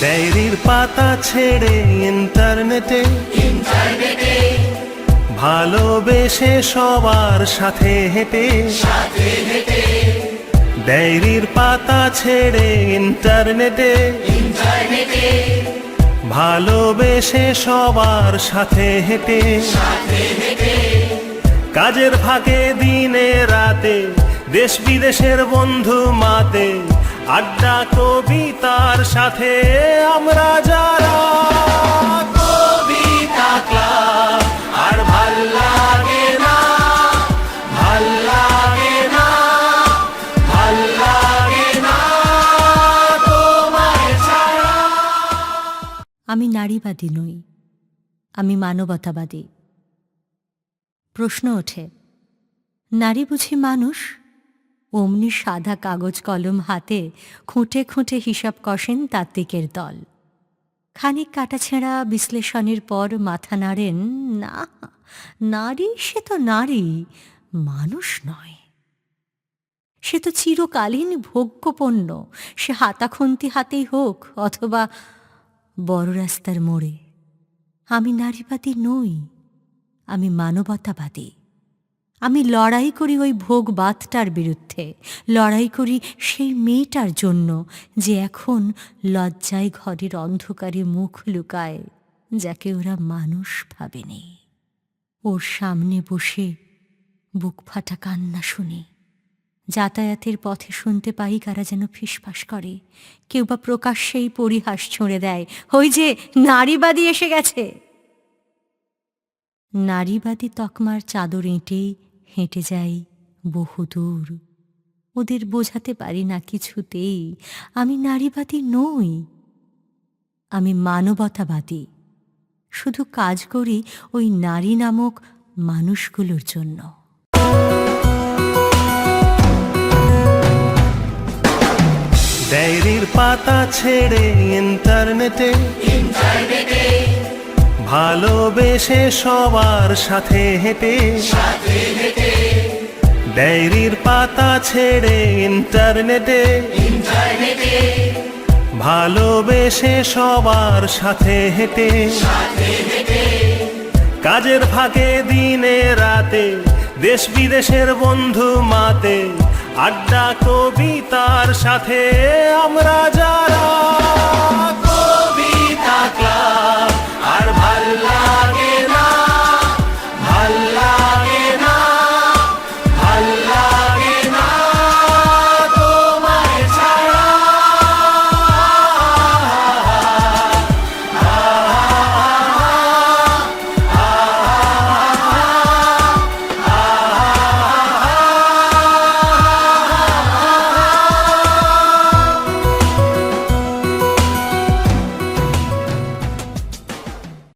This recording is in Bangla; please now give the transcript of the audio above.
ডায়েরির পাতা ছেড়ে ইন্টারনেটে। ভালোবেসে সবার সাথে হেঁটে। ডায়েরির পাতা ছেড়ে ইন্টারনেটে। ভালোবেসে সবার সাথে হেঁটে। কাজের ফাঁকে দিনে রাতে দেশ বিদেশের বন্ধু মাতে। আড্ডা কবিতার সাথে আমরা যারা। কবিতা ক্লাব আর ভালো লাগে না ভালো লাগে না ভালো লাগে না তোমায় ছাড়া। আমি নারীবাদী নই আমি মানবতাবাদী। প্রশ্ন ওঠে নারী বুঝি মানুষ? অমনি সাদা কাগজ কলম হাতে খুঁটে খুঁটে হিসাব কষেন তাত্ত্বিকের দল। খানিক কাটাছেঁড়া বিশ্লেষণের পর মাথা নাড়েন, না, নারী সে তো নারী, মানুষ নয়। সে তো চিরকালীন ভোগ্যপণ্য, সে হাতাখন্তি হাতেই হোক অথবা বড় রাস্তার মোড়ে। আমি নারীবাদী নই, আমি মানবতাবাদী। আমি লড়াই করি ওই ভোগবাদটার বিরুদ্ধে। লড়াই করি সেই মেয়েটার জন্য যে এখন লজ্জায় ঘরের অন্ধকারে মুখ লুকায়, যাকে ওরা মানুষ ভাবেনি। ওর সামনে বসে বুক ফাটা কান্না শুনি। যাতায়াতের পথে শুনতে পাই কারা যেন ফিসফাস করে। কেউ বা প্রকাশ্যেই পরিহাস ছুঁড়ে দেয়, ওই যে নারীবাদী এসে গেছে! নারীবাদী তকমার চাদর এঁটে হেঁটে যাই বহুদূর ওদের বোঝাতে পারি না কিছুতেই আমি নারীবাদী নই। আমি মানবতাবাদী। শুধু কাজ করি ওই নারী নামক মানুষগুলোর জন্য। ডায়েরির পাতা ছেড়ে ইন্টারনেটে। ভালোবেসে সবার সাথে হেঁটে। ডায়েরির পাতা ছেড়ে ইন্টারনেটে। ভালোবেসে সবার সাথে হেঁটে। কাজের ফাঁকে দিনে রাতে, দেশ বিদেশের বন্ধু মাতে, আড্ডা কবিতার সাথে আমরা যারা